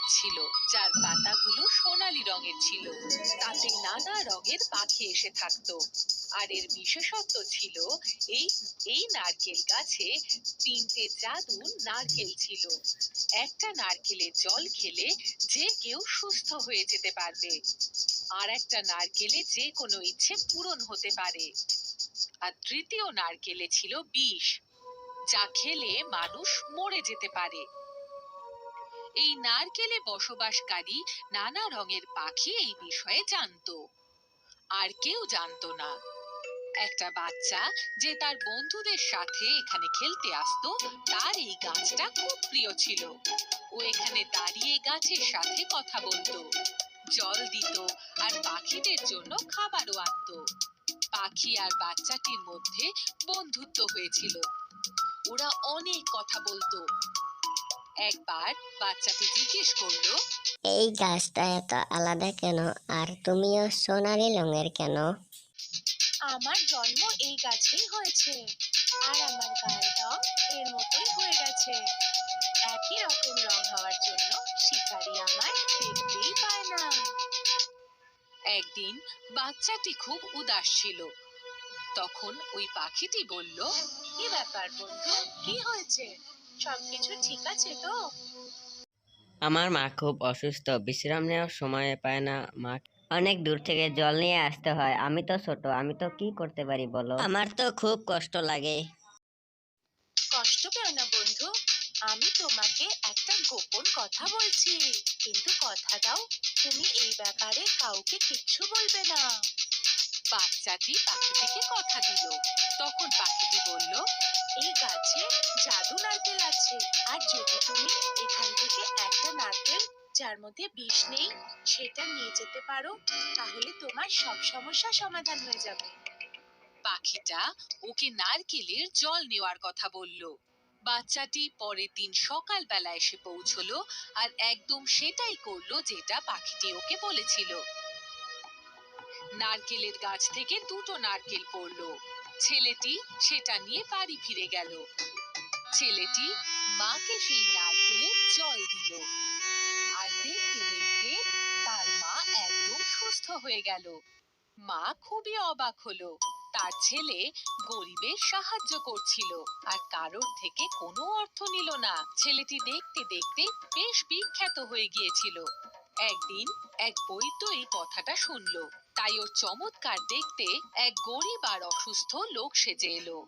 গাছ ছিল, যার পাতাগুলো সোনালী রঙের ছিল। তাতে নানা রঙের পাখি এসে থাকতো। আর এর বিশেষত্ব ছিল, এই এই নারকেল গাছে তিনটে জাদু নারকেল ছিল। একটা নারকেলের জল খেলে যে কেউ সুস্থ হয়ে যেতে পারবে। আর একটা নারকেলে যে কোনো ইচ্ছে পূরণ হতে পারে। আর তৃতীয় নারকেলে ছিল বিষ, যা খেলে মানুষ মরে যেতে পারে। এই নারকেলে বসবাসকারী নানা রঙের পাখি এই বিষয়ে জানতো। আর কেউ জানতো না। একটা বাচ্চা যে তার বন্ধুদের সাথে এখানে খেলতে আসতো, তার এই গাছটা খুব প্রিয় ছিল। ও এখানে দাঁড়িয়ে গাছের সাথে কথা বলতো, জল দিত আর পাখিদের জন্য খাবারও আনতো। পাখি আর বাচ্চাটির মধ্যে বন্ধুত্ব হয়েছিল। ওরা অনেক কথা বলতো। একবার বাচ্চাটি জিজ্ঞেস করল এই গাছটা এত আলাদা কেন? আর তুমিও সোনালি রঙের কেন? আমার জন্ম এই গাছেই হয়েছে আর আমার গায়ের রং এর মতোই হয়ে গেছে। একই রকম রং হওয়ার জন্য শিকারী আমার দেখতেই পায় না। একদিন বাচ্চাটি খুব উদাস ছিল। তখন ওই পাখিটি বলল কি ব্যাপার বন্ধু? কি হয়েছে? সবকিছু ঠিক আছে তো? আমার মা খুব অসুস্থ বিশ্রাম নেওয়ার সময় পায় না। মা অনেক দূর থেকে জল নিয়ে আসতে হয়। আমি তো ছোট আমি তো কি করতে পারি বলো? আমার তো খুব কষ্ট লাগে। কষ্ট পেও না বন্ধু? আমি তোমাকে একটা গোপন কথা বলছি। কিন্তু কথা দাও তুমি এই ব্যাপারে কাউকে কিচ্ছু বলবে না। বাচ্চাটি পাখিটিকে কথা দিল। তখন পাখিটি বলল এই গাছে জাদু নারকেল আছে। আর যদি তুমি এখান থেকে একটা নারকেল যার মধ্যে বিষ নেই, সেটা নিয়ে যেতে পারো, তাহলে তোমার সব সমস্যা সমাধান হয়ে যাবে। পাখিটা ওকে নারকেলের জল নেওয়ার কথা বলল। বাচ্চাটি পরের দিন সকালবেলা এসে পৌঁছলো আর একদম সেটাই করল যেটা পাখিটি ওকে বলেছিল। নারকেলের গাছ থেকে দুটো নারকেল পড়ল। ছেলেটি সেটা নিয়ে বাড়ি ফিরে গেল। ছেলেটি মাকে সেই নারকেলের জল দিল। আর দেখতে দেখতে তার মা একদম সুস্থ হয়ে গেল। মা খুবই অবাক হলো। তার ছেলে গরিবের সাহায্য করছিল আর কারোর থেকে কোনো অর্থ নিল না। ছেলেটি দেখতে দেখতে বেশ বিখ্যাত হয়ে গিয়েছিল। একদিন এক বৈদ্য এই কথাটা শুনলো। তাই ওর চমৎকার দেখতে এক গরিব আর অসুস্থ লোক সেজে এলো।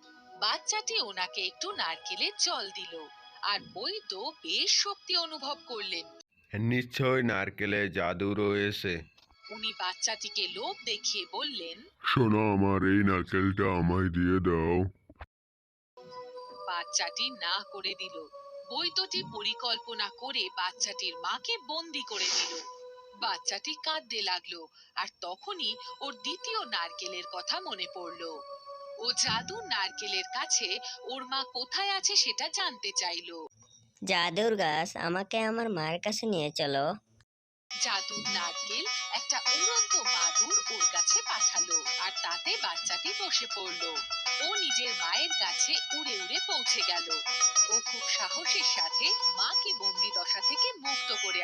বাচ্চাটি ওনাকে একটু নারকেলের জল দিল আর বৈদ্য বেশ শক্তি অনুভব করলেন। নিশ্চয় নারকেলে জাদু রয়েছে। উনি বাচ্চাটিকে লোভ দেখিয়ে বললেন শোনো আমার এই নারকেলটা আমায় দিয়ে দাও। বাচ্চাটি না করে দিল। বৈদ্যটি পরিকল্পনা করে বাচ্চাটির মাকে বন্দি করে দিল। বাচ্চাটি কাঁদতে লাগল আর তখনই ওর দ্বিতীয় নারকেলের কথা মনে পড়ল। ও জাদু নারকেলের কাছে ওর মা কোথায় আছে সেটা জানতে চাইলো। জাদুর গাছ আমাকে আমার মায়ের কাছে নিয়ে চলো। জাদুর নারকেল একটা উড়ন্ত বাদুর ওর কাছে পাঠালো আর তাতে বাচ্চাটি বসে পড়ল। ও নিজের মায়ের কাছে উড়ে উড়ে পৌঁছে গেল। ও খুব সাহসের সাথে মাকে বন্দি দশা থেকে মুক্ত করে